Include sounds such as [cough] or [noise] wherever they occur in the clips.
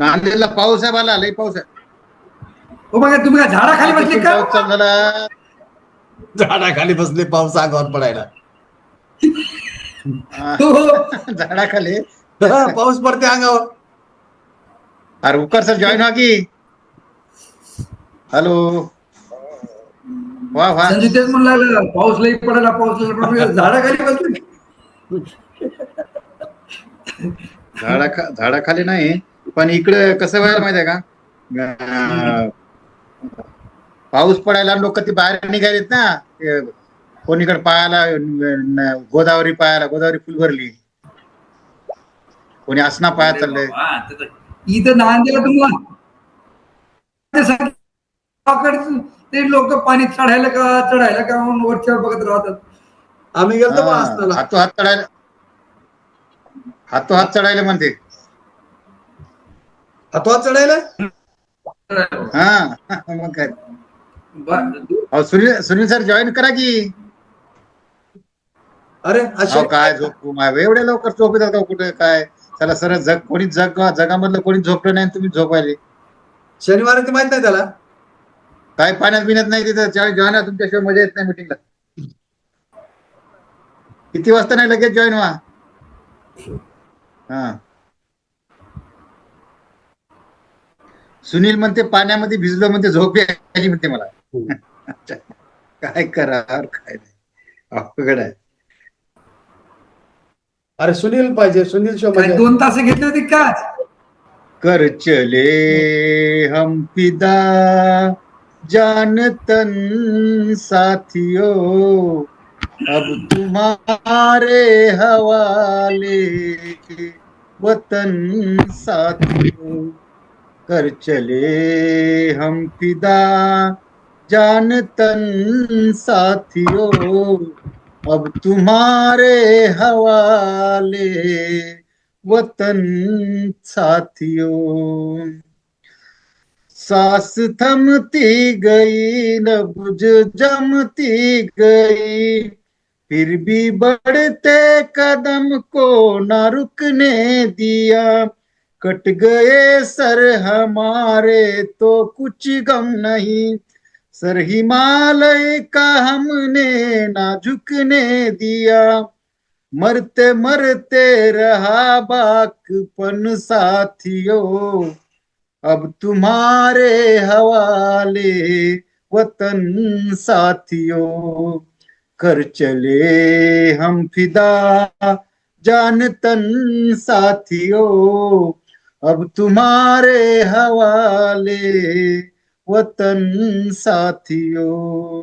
नांदेडला पाऊस आहे मला लई पाऊस आहे. हो बघा तुम्ही काय झाडाखाली बसले का? पाऊस चालू झाला. झाडाखाली बसले पाऊस अंगावर पडायला. हा, हो हो. [laughs] झाडाखाली. हा, पाऊस पडते अंगावर. अरे उकर सर जॉईन व्हा की. हॅलो वा वा तेच म्हणू लागलं पाऊस लई पडायला पाऊस लई झाडाखाली बसले. झाडा झाडाखाली नाही. पण इकडे कसं व्हायला माहितीये का? अं, पाऊस पडायला लोक ते बाहेर निघालेत ना ते कोणीकडे पायाला न- गोदावरी पायाला गोदावरी फुल भरली. कोणी असना पाया चाललंय. वा, ते तर- इथं नांदेला तुम्हाला. ते सांग- गावाकडचं ते लोक पाणी चढायला का चढायला का म्हणून वरच्यावर बघत राहतात. आम्ही गेलतो बा हा, असताना हातो हात चढायला. हातो हात चढायला म्हणते. हातवात चढायला? हा. [laughs] मग काय? अहो, सुनील सुनील सर जॉईन करा की. अरे अहो असे काय झोप एवढ्या लवकर झोप येतात का कुठे काय? त्याला सर जग कोणी जग जगामधलं कोणी झोपलं नाही आणि तुम्ही झोपायले. शनिवार ते माहीत नाही त्याला. काय पाण्यात बिण्यात नाही तिथं. जॉईन जॉईन व्हा तुमच्याशिवाय मजा येत नाही मिटिंगला किती वाजता नाही लगेच जॉईन व्हा? हा. सुनील म्हणते पाण्यामध्ये भिजलो म्हणते झोप यायची म्हणते मला. [laughs] काय करा काय नाही. अवघड आहे. अरे सुनील पाहिजे सुनील शो काय दोन तास घेतले होते का? कर चले हम फिदा जान तन साथियों अब तुम्हारे हवाले वतन साथियों। कर चले हम फिदा। जान तन साथियों अब तुम्हारे हवाले वतन साथियों। सांस थमती गई नब्ज जमती गई फिर भी बढ़ते कदम को न रुकने दिया। कट गए सर हमारे तो कुछ गम नहीं। सर हिमालय का हमने ना झुकने दिया। मरते मरते रहा बाकपन साथियों। अब तुम्हारे हवाले वतन साथियों। कर चले हम फिदा जान तन साथियों। अब तुम्हारे हवाले वतन साथियों,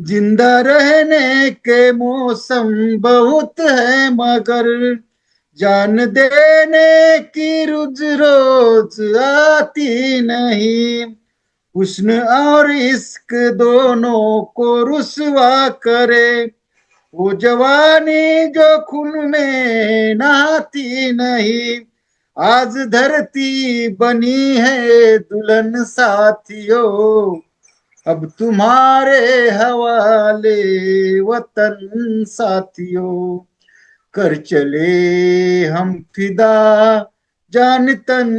ज़िंदा रहने के मौसम बहुत है, मगर जान देने की रुज रोज आती नहीं। हुस्न और इश्क दोनों को रुसवा करे, वो जवानी जो खून में नहाती नहीं। आज धरती बनी है दुल्हन साथियों। अब तुम्हारे हवाले वतन साथियों। कर चले हम फिदा जान तन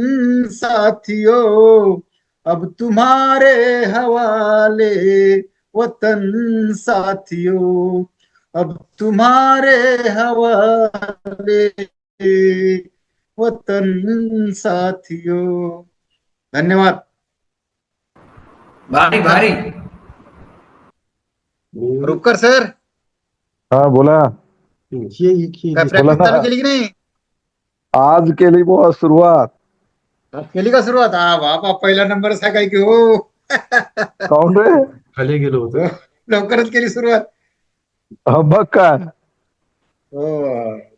साथियों। अब तुम्हारे हवाले वतन साथियों। अब तुम्हारे हवाले वतन साथियों. धन्यवाद. भारी भारी. रुपकर सर. हा बोला. काय बोला प्रॅक्टिस ना. चालू केली की नाही? आज केली बुवा सुरुवात. आज केली का सुरुवात? हा बाबा पहिला नंबर काय की हो. काऊन रे? खाली गेलो होतो. लवकरच केली सुरुवात. हा, बघ काय. हो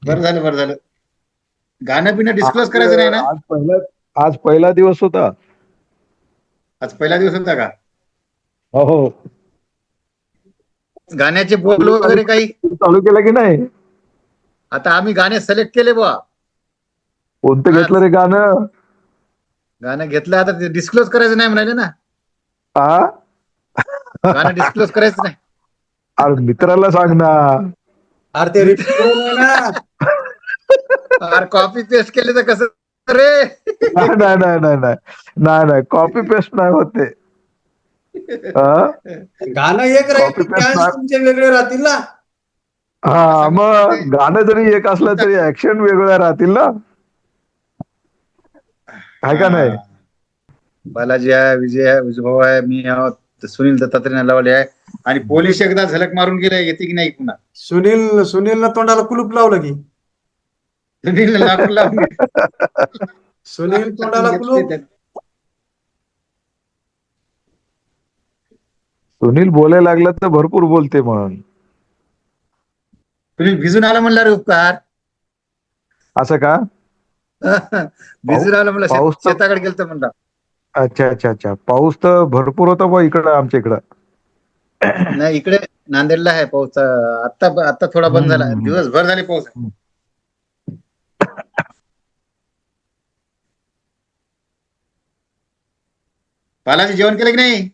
बरं झालं बरं झालं. गाणं बिणं डिस्क्लोज करायचं नाही ना? आज पहिला आज पहिला दिवस होता. आज पहिला दिवस होता का? हो हो. गाण्याचे बोल वगैरे काही? चालू केलं की नाही? आता आम्ही गाणे सिलेक्ट केले बुवा. कोणतं घेतलं रे गाणं? गाणं घेतलं आता ते डिस्क्लोज करायचं नाही म्हणाले ना. हा गाणं डिस्क्लोज करायचं नाही. अरे मित्राला सांग ना. अरे ते repeat करून आहे ना. अरे कॉपी पेस्ट केले तर कसं? रे नाही नाही नाही नाही नाही. नाही नाही. कॉपी पेस्ट नाही होते. गाणं एक राहील तुमचे वेगळे राहतील ना? हा मग गाणं जरी एक असलं तरी ऍक्शन वेगळ्या राहतील ना? आहे का नाही? बालाजी आहे विजय आहे विजयभाऊ आहे मी आहोत. सुनील दत्तात्रय नलावले आहे. आणि पोलीस एकदा झलक मारून गेले येते की नाही पुन्हा? सुनील सुनीलनं तोंडाला कुलूप लावलं की. [laughs] सुनील लावून गेले. सुनील तोंडाला कुलूप सुनील बोलायला लागला तर भरपूर बोलते म्हणून. सुनील भिजून आला म्हणला रे उपकार. असं का? [laughs] भिजून आला म्हणला पाऊस तर- शेताकडे गेलत म्हणला. अच्छा अच्छा अच्छा. पाऊस तर भरपूर होता बा इकडं आमच्या इकडं. नाही इकडे नांदेडला आहे पाऊस. आता आता थोडा बंद झाला. हम्म. दिवसभर झाले पाऊस. [laughs] बालाजी जेवण केलं की नाही?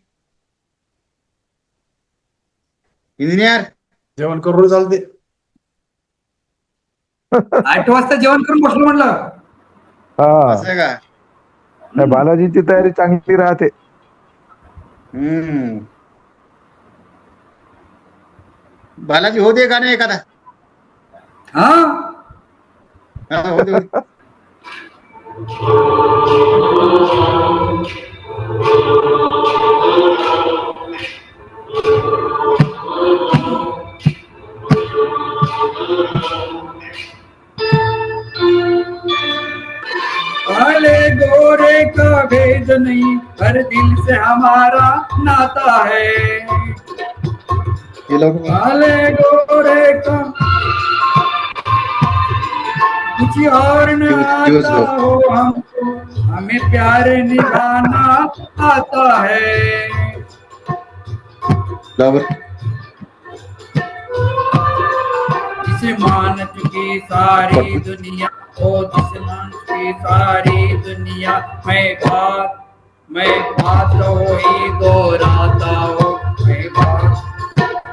इंजिनियर? जेवण करून चालते [laughs] आठ वाजता जेवण करून बसलो म्हणलं. हा. असं आहे का? नाही, बालाजीची तयारी चांगली राहते. हम्म. बालाजी होते का नाही एखादा. हा. काले गोरे का भेद नहीं हर दिल से हमारा नाता है। हे काले गोरे का कुछ और न आता हो हमको। हमें प्यार निभाना आता है। जिसे मान चुकी सारी दुनिया ओ जिसे मान चुकी सारी दुनिया मैं बात मैं बात हो ही दोहराता हो। मैं बात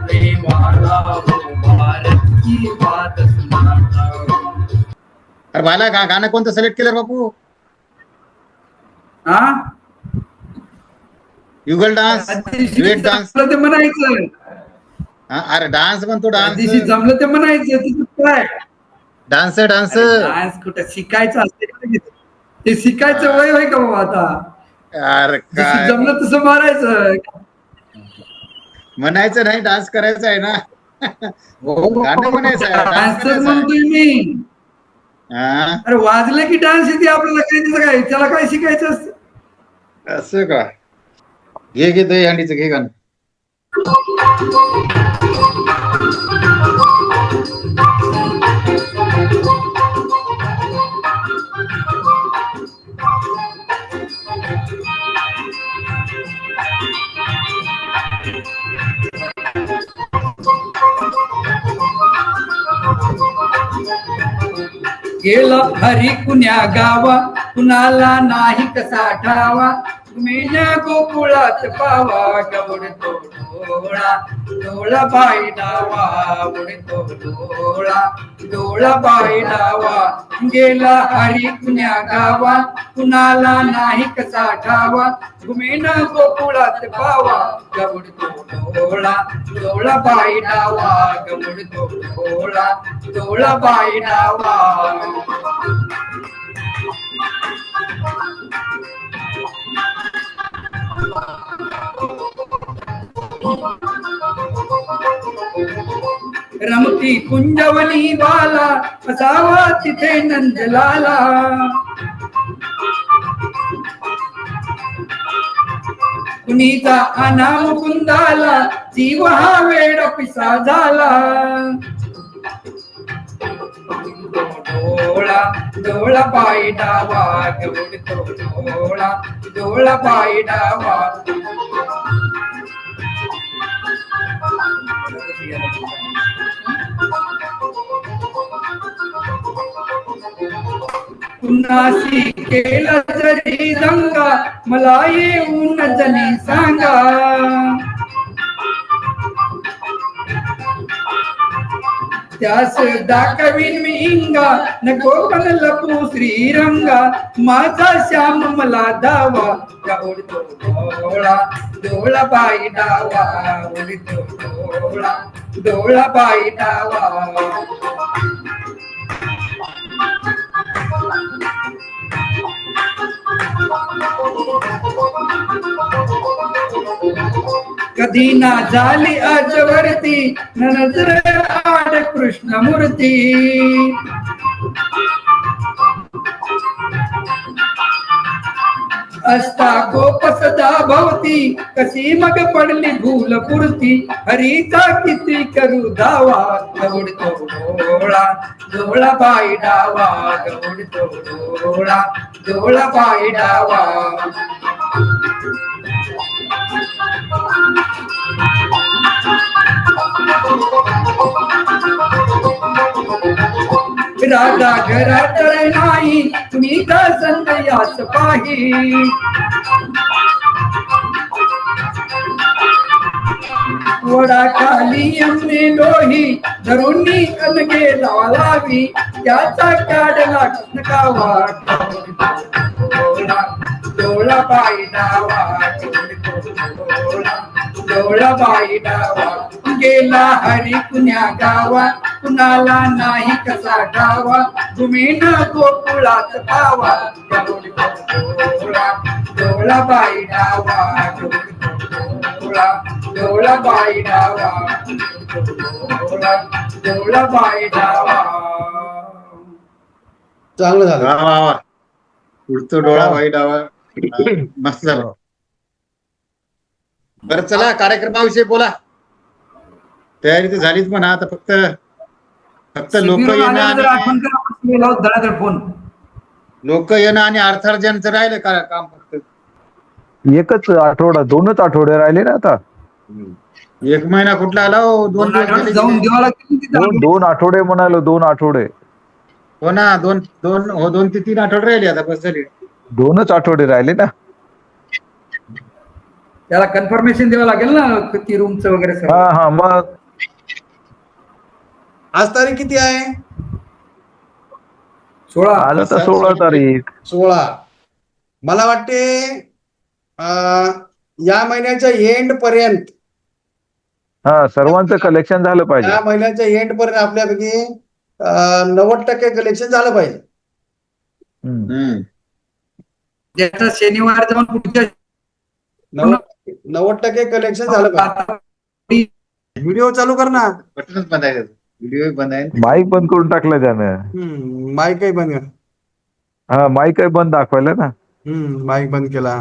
नहीं वाला हो भारत की बात सुनाता हो। अरे बाला गा गाणं कोणतं? सिलेक्ट केलं रे बापू? हा युगल डान्स ड्युएट डान्स जमलं ते म्हणायचं. हा अरे डान्स म्हणतो त्या डान्स जमलं ते म्हणायचं तिथं काय डान्स डान्स डान्स कुठं? शिकायचं असते ते शिकायचं वय होय का बाबा आता? अरे काय? जमलं तसं मारायचं. म्हणायचं नाही डान्स करायचा आहे ना. गाणं म्हणायचं आहे डान्स डान्सच करायचा आहे. म्हणतोय मी. हा अरे वाजलं की डान्स येते आपल्याला काय त्याचं काय? त्याला काय शिकायचं असतं? असं का? घे घे दही हंडीचं घे गाणं. गेला हरी कुण्या गावा? कुणाला नाही कसा ठावा? मेल्या गोकुळात पावा गवडतो डोळा डोळा बाई डावा उडतो डोळा. डोळा बाई डावा गेला हरी कुण्या गावा कुणाला नाही कसा ठावा. घुमेन गोकुळात पावा गवडतो डोळा. डोळा बाई डावा गवडतो डोळा. डोळा बाई डावा रमती कुंजवनी बाला असावा तिथे नंदलाला. कुणीचा अनाम मुकुंदाला जीव हा वेड पिसा झाला. डोळा डोळा पाय डावा गवडतो डोळा डोळा पाय डावा कुणाशी केला जरी दंगा मला येऊन जणी सांगा. त्यास दाखवीन मी इंगा नको पण लपू श्रीरंगा. माझा श्याम मला दावा का उडतो डोळा डोळा बाई डावा उडतो डोळा. डोळा बाई डावा. कधी ना झाली आजवरती नजर आड कृष्णमूर्ती असता गोप सदा भवती कशी मग पडली भूल पुरती? हरीचा किती करू दावा गवडतो डोळा. डोळा बाई डावा गवडतो डोळा. डोळा बाई डावा. दादा घरात नाही तुम्ही का संदयास पाही. वडा खाली आमने लोही धरुणी कलगे लावावी त्याचा काढला नकावा वाट डोळा बाई डावा डोळा बाई डावा. गेला हरी कुण्या गावा? कुणाला नाही कसा गावा? तुम्ही न गोकुळात पावा. डोळा बाई डावा. डोळा बाई डावा. डोळा बाई डावा. चांगलं झालं. वा वा वा. उडतो डोळा वाईट आवा मस्त झालं. बरं चला कार्यक्रमाविषयी बोला. तयारी तर झालीच म्हणा आता फक्त फक्त लोक येणं फोन. लोक येणं आणि अर्थार्जनचं राहिलं का काम फक्त? एकच आठवडा दोनच आठवडे राहिले ना आता. एक महिना कुठला आला हो? दोन दोन दोन आठवडे म्हणालो दोन आठवडे. हो ना दोन दोन हो दोन ते तीन आठवडे राहिले आता बस झाली. दोनच आठवडे राहिले ना. त्याला कन्फर्मेशन द्यावं लागेल ना किती रूमचं वगैरे हा हा मग आज तारीख किती आहे? सोळा. आलं तर सोळा तारीख. सोळा. मला वाटते अं, या महिन्याच्या एंड पर्यंत हा सर्वांचं कलेक्शन झालं पाहिजे. या महिन्याच्या एंड पर्यंत आपल्यापैकी अं, नव्वद टक्के कलेक्शन झालं पाहिजे. हम्म. हम्म. ज्याचा शनिवार जाऊन पुढच्या नव्वद नव्वद टक्के कलेक्शन झालं पाहिजे. व्हिडिओ चालू कर ना. बटनच बंद आहे व्हिडिओ बंद आहे माईक बंद करून टाकलं त्यानं. हम्म, माईक काही बंद कर. हा माईक आहे बंद दाखवायला ना. हम्म, माईक बंद केला.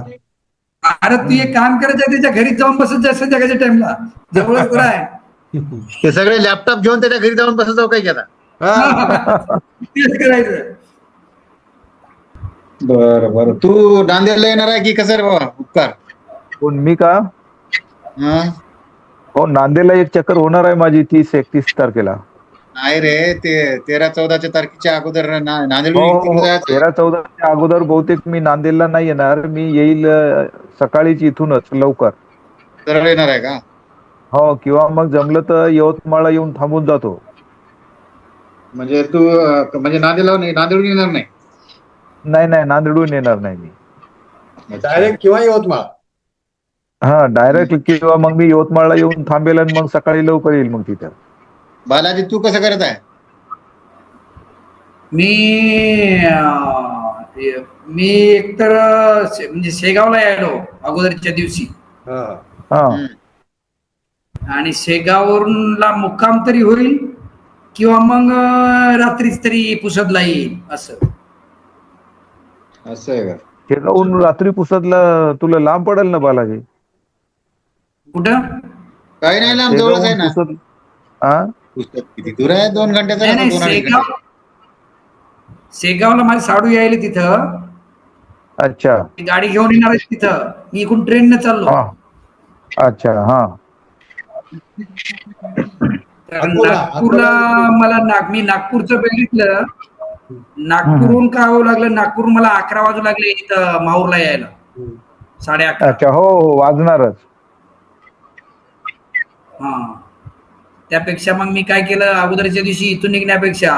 अरे तू एक काम करायचं त्याच्या घरी जाऊन बसत जा संध्याकाळच्या टाइमला जवळच बरं आहे ते सगळे लॅपटॉप घेऊन त्याच्या घरी जाऊन बसत जाऊ काय की आता? हा. तेच करायचं. बर बर. तू नांदेडला येणार आहे की कसं रे बाबा? उपकार. कोण मी का? हा? हो नांदेडला एक चक्कर होणार आहे माझी तीस एकतीस तारखेला. नाही रे ते तेरा चौदाच्या तारखेच्या अगोदर ना- नांदेड हो, हो. तेरा चौदाच्या अगोदर बहुतेक मी नांदेडला नाही येणार. मी येईल अं, सकाळीच इथूनच लवकर. सरळ येणार आहे का? हो किंवा मग जमलं तर यवतमाळला येऊन थांबून जातो. म्हणजे तू अं, म्हणजे नांदेडला नाही नांदेडून येणार नाही? नाही नाही नांदेडून येणार नाही मी. डायरेक्ट किंवा यवतमाळ? हा डायरेक्ट किंवा मग मी यवतमाळला येऊन थांबेल आणि मग सकाळी लवकर येईल मग तिथं. बालाजी तू कसं करत आहे? मी अं, ते- मी एकतर शे- म्हणजे शेगावला यायलो अगोदरच्या दिवशी. हा. हा. हम्म. आणि शेगाववरून ला मुक्काम तरी होईल किंवा मग अं, रात्रीच तरी पुसदला येईल असं. असं आहे का? शेगावून रात्री पुसदला तुला लांब पडेल ना बालाजी? कुठं? काही नाही लांब जवळच आहे ना. हा पुस्तक किती? दूर आहे दोन घंट्याचा नाही नाही दोन अडीच शेगाव घंटे. शेगावला माझी साडू यायली तिथं. अच्छा. ती गाडी घेऊन येणार आहे तिथं. मी इकडून ट्रेनने चाललो. हा. अच्छा हा. तर अकोला, नागपूरला अकोला. मला नाग मी नागपूरचं बघितलं. नागपूरहून का यावं लागलं? नागपूर मला अकरा वाजू लागले इथं माहूरला यायला. साडे अकरा. अच्छा हो हो वाजणारच. हा. त्यापेक्षा मग मी काय केलं? अगोदरच्या दिवशी इथून निघण्यापेक्षा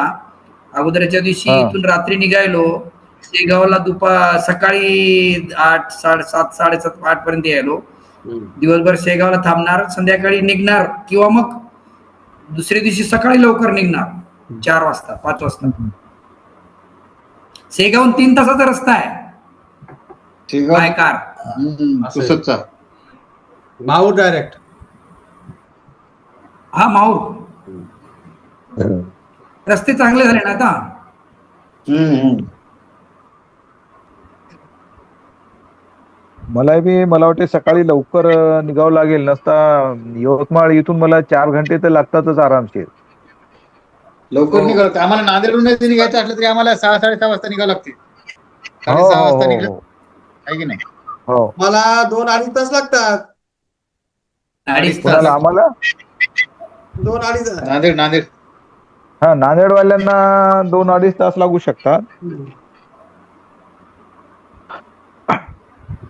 अगोदरच्या दिवशी हा. इथून रात्री निघायलो. शेगावला दुपार सकाळी आठ साडेसात साडेसात आठ पर्यंत यायलो. हम्म. दिवसभर शेगावला थांबणार संध्याकाळी निघणार किंवा मग दुसऱ्या दिवशी सकाळी लवकर निघणार चार वाजता पाच वाजता. शेगावून तीन तासाचा रस्ता आहे. By car. हम्म, असं आहे. माहूर डायरेक्ट हा माऊर. रस्ते चांगले झाले ना आता. मला बी मला वाटते सकाळी लवकर निघावं लागेल. नसता यवतमाळ इथून मला चार घंटे तर लागतातच आरामशीर. लवकर निघाल आम्हाला नांदेडहून नाही निघायचं असलं तरी आम्हाला सहा साडेसहा वाजता निघावं लागते. हो साडेसहा हो वाजता हो, निघलं. हो आहे की नाही? हो. मला दोन अडीच तास लागतात. अडीच कोणाला तास. आम्हाला? दोन अडीच नांदेड नांदेड हा नांदेडवाल्यांना दोन अडीच तास लागू शकतात हम्म.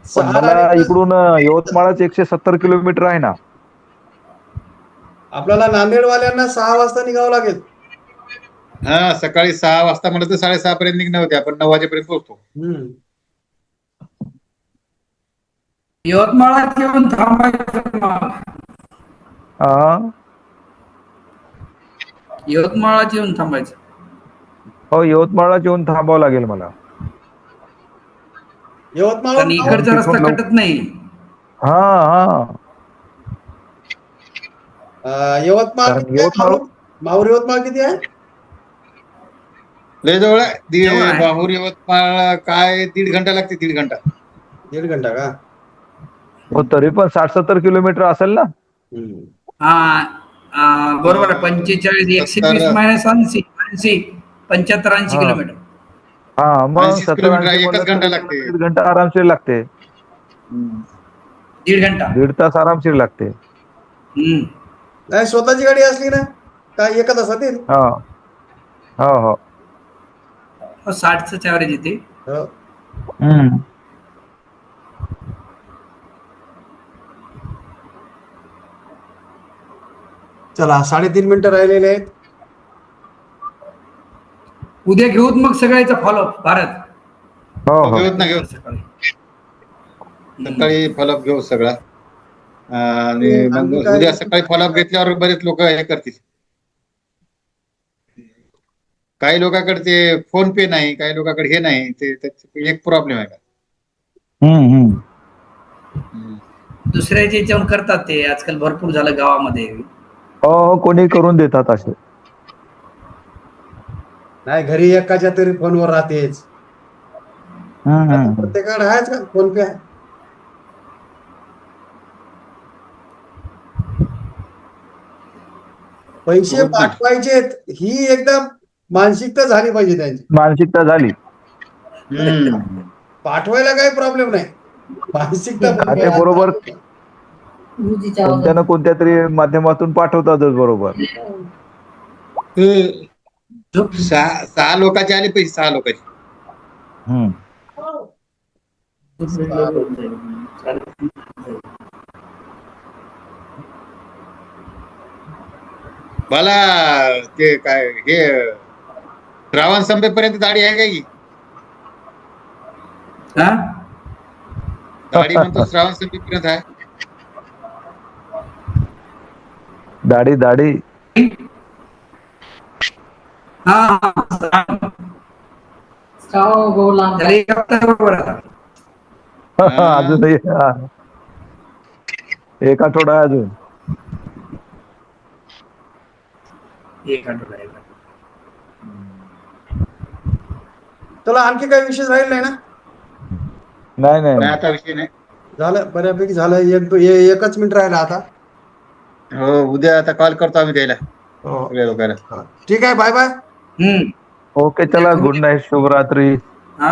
पण सहा मला अडीच तास. इकडून यवतमाळच एकशे सत्तर किलोमीटर आहे ना आपल्याला नांदेडवाल्यांना सहा वाजता निघावं लागेल हा सकाळी सहा वाजता म्हणलं तर साडेसहा पर्यंत निघणं होते आपण नऊ वाजेपर्यंत पोहोचतो हम्म. यवतमाळात येऊन थांबायचं मग. हा यवतमाळात येऊन थांबायचं हो यवतमाळला येऊन थांबावं लागेल मला यवतमाळ कारण इकडचा रस्ता कटत नाही हा हा यवतमाळ कारण किती आहे? यवतमाळ- माहूर- माहूर यवतमाळ किती आहे लय जवळ आहे. दि- जवळ आहे. बाहुर यवतमाळ काय दीड घंटा लागते दीड घंटा दीड घंटा का हो तरी पण साठ सत्तर किलोमीटर असेल ना हम्म. हा बरोबर आहे. पंचेचाळीस एकशे. वीस मायनस ऐंशी ऐंशी पंच्याहत्तर ऐंशी हा. किलोमीटर. हा मग 80 सत्तर किलोमीटर ऐंशी एकच म्हणलं घंटा तरी लागते. दीड घंटा आरामशीर लागते. दीड घंटा. दीड तास आरामशीर लागते. हम्म. नाही स्वतःची गाडी असली ना काय एका तासात येईल? हा. हो हो. हो, साठचं ॲव्हरेज येते. हो. हम्म. चला साडेतीन मिनिटं राहिलेले आहेत. उद्या घेऊत मग सगळ्याचा फॉलोअप भारत. हो हो. घेऊत ना घेऊत. सकाळी. सकाळी फॉलोअप घेऊ सगळा. आणि मग आम्ही काय- उद्या सकाळी फॉलोअप घेतल्यावर बरेच लोक हे करतील. काही लोकांकडे ते फोन पे नाही काही लोकांकडे हे नाही ते त्याचे एक प्रॉब्लेम आहे का? हम्म हम्म. दुसऱ्याच्या याच्यावर करतात ते आजकाल भरपूर झालं गावामध्ये. हो कोणी करून देतात असे नाही घरी एकाच्या तरी फोनवर राहतेच. प्रत्येकाकडे आहेच का फोन पे आहे पैसे. पाठवायचेत ही एकदम मानसिकता झाली पाहिजे त्यांची मानसिकता झाली. पाठवायला काही प्रॉब्लेम नाही मानसिकता बरोबर. कोणत्या ना कोणत्या तरी माध्यमातून पाठवतातच बरोबर. सहा सहा लोकांचे आले पैसे सहा लोकांचे. हम्म. मला ते काय हे श्रावण संपेपर्यंत दाढी आहे का की? हा? दाढी म्हणतो श्रावण संपेपर्यंत आहे. दाढी दाढी हा हा. हा. अजून. एक आठवडा आहे अजून. तुला आणखी काही विषय राहील नाही ना नाही नाही नाही आता विषय नाही झालं बऱ्यापैकी झालं एक एकच मिनिट राहिला आता हो उद्या आता कॉल करतो आम्ही द्यायला हो. सगळ्या लोकांना. ठीक आहे बाय बाय हम्म. ओके चला. गुड नाईट शुभरात्री. हा.